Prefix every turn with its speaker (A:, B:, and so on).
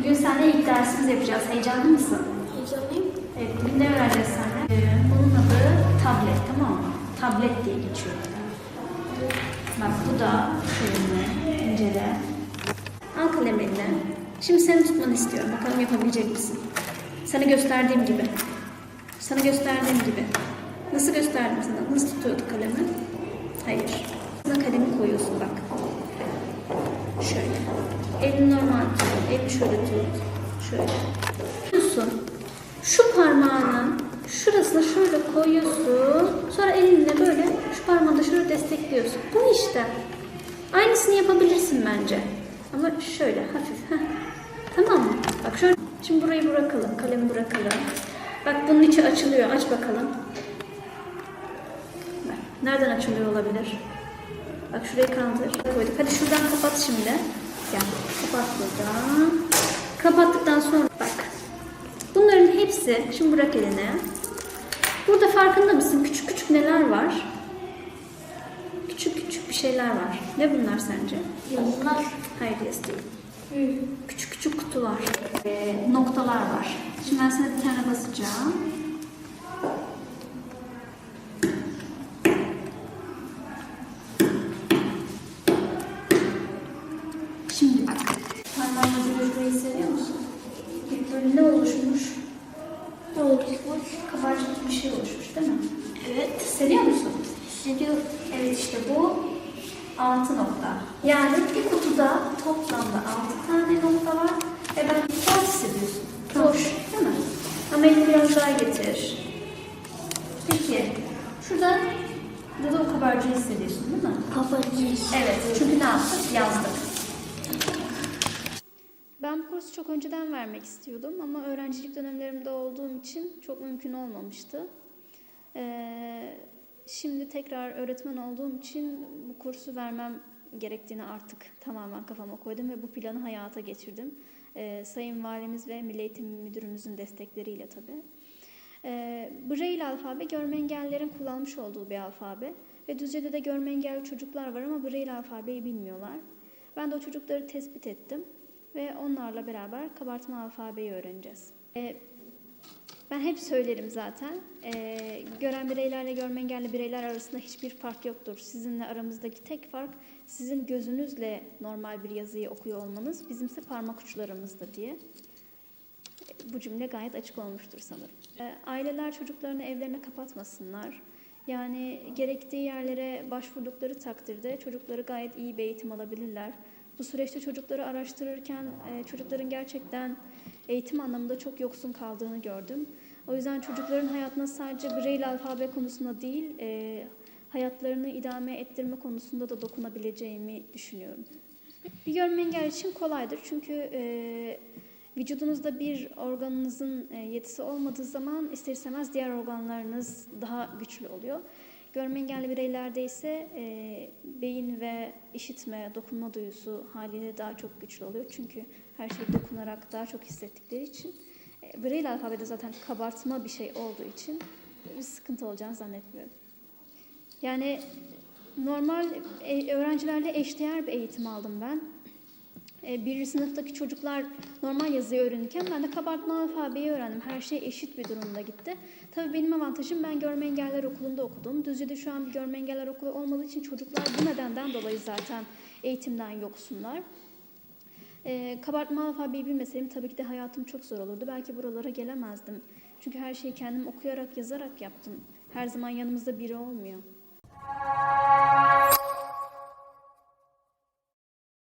A: Bugün seninle ilk dersimizi yapacağız. Heyecanlı mısın?
B: Heyecanlıyım.
A: Evet, bugün ne öğreneceğiz seninle? Ee, bunun adı
C: tablet, tamam mı? Tablet diye geçiyor. Bak bu da kalemi, incele. Al kalemini. Şimdi seni tutmanı istiyorum. Bakalım yapabilecek misin? Sana gösterdiğim gibi. Sana gösterdiğim gibi. Nasıl gösterdim sana? Nasıl tutuyordu kalemi? Hayır. Sana kalemi koyuyorsun bak. Şöyle. Elini Elini şöyle. Tutuyorsun. Şu parmağının şurasına şöyle koyuyorsun. Sonra elinle böyle şu parmağını da şöyle destekliyorsun. Bu işte. Aynısını yapabilirsin bence. Ama şöyle hafif. Heh. Tamam mı? Bak şöyle. Şimdi burayı bırakalım. Kalemi bırakalım. Bak bunun içi açılıyor. Aç bakalım. Bak, nereden açılıyor olabilir? Bak şurayı kaldır. Koyduk. Hadi şuradan kapat şimdi. Gel. Kapat buradan. Kapattıktan sonra bak. Bunların hepsi, şimdi bırak elini. Burada farkında mısın? Küçük küçük neler var? Küçük küçük bir şeyler var. Ne bunlar sence?
B: Yazılar.
C: Hayır yes değil. Küçük küçük kutular. Ee, noktalar var. Şimdi ben sana bir tane basacağım. Şimdi bak. Parmağımızı böyle şurayı hissediyor musun? Hep böyle ne oluşmuş?
B: Ne oluşmuş?
C: Kabarcık bir şey oluşmuş değil mi?
B: Evet.
C: Hissediyor musun?
B: Hissediyorum.
C: Evet işte bu 6 nokta. Yani bir kutuda toplamda 6 tane nokta var ve ben boş hissediyorsun. Boş değil mi? Ama elini biraz daha getir. Peki şurada burada o kabarcığı hissediyorsun değil mi?
B: Kapatacağız.
C: Evet çünkü ne yaptık? Yazdık.
A: Kursu çok önceden vermek istiyordum ama öğrencilik dönemlerimde olduğum için çok mümkün olmamıştı. Ee, şimdi tekrar öğretmen olduğum için bu kursu vermem gerektiğini artık tamamen kafama koydum ve bu planı hayata geçirdim. Ee, Sayın Valimiz ve Milli Eğitim Müdürümüzün destekleriyle tabii. Ee, Braille alfabe görme engellilerin kullanmış olduğu bir alfabe ve Düzce'de de görme engelli çocuklar var ama Braille alfabeyi bilmiyorlar. Ben de o çocukları tespit ettim ve onlarla beraber kabartma alfabeyi öğreneceğiz. Ee, ben hep söylerim zaten. Ee, gören bireylerle görme engelli bireyler arasında hiçbir fark yoktur. Sizinle aramızdaki tek fark sizin gözünüzle normal bir yazıyı okuyor olmanız, bizimse parmak uçlarımızda diye. Bu cümle gayet açık olmuştur sanırım. Ee, Aileler çocuklarını evlerine kapatmasınlar. Yani gerektiği yerlere başvurdukları takdirde çocukları gayet iyi bir eğitim alabilirler. Bu süreçte çocukları araştırırken e, çocukların gerçekten eğitim anlamında çok yoksun kaldığını gördüm. O yüzden çocukların hayatına sadece Braille alfabe konusunda değil, e, hayatlarını idame ettirme konusunda da dokunabileceğimi düşünüyorum. Bir görme engelli için kolaydır çünkü e, vücudunuzda bir organınızın e, yetisi olmadığı zaman ister istemez diğer organlarınız daha güçlü oluyor. Görme engelli bireylerde ise e, beyin ve işitme, dokunma duyusu haliyle daha çok güçlü oluyor. Çünkü her şeyi dokunarak daha çok hissettikleri için. E, Braille alfabede zaten kabartma bir şey olduğu için bir sıkıntı olacağını zannetmiyorum. Yani normal e, öğrencilerle eşdeğer bir eğitim aldım ben. E, birinci sınıftaki çocuklar normal yazıyı öğrenirken ben de kabartma alfabeyi öğrendim. Her şey eşit bir durumda gitti. Tabii benim avantajım ben görme engeller okulunda okudum. Düzce'de şu an bir görme engeller okulu olmadığı için çocuklar bu nedenden dolayı zaten eğitimden yoksunlar. E, kabartma alfabeyi bilmeseydim tabii ki de hayatım çok zor olurdu. Belki buralara gelemezdim. Çünkü her şeyi kendim okuyarak, yazarak yaptım. Her zaman yanımızda biri olmuyor.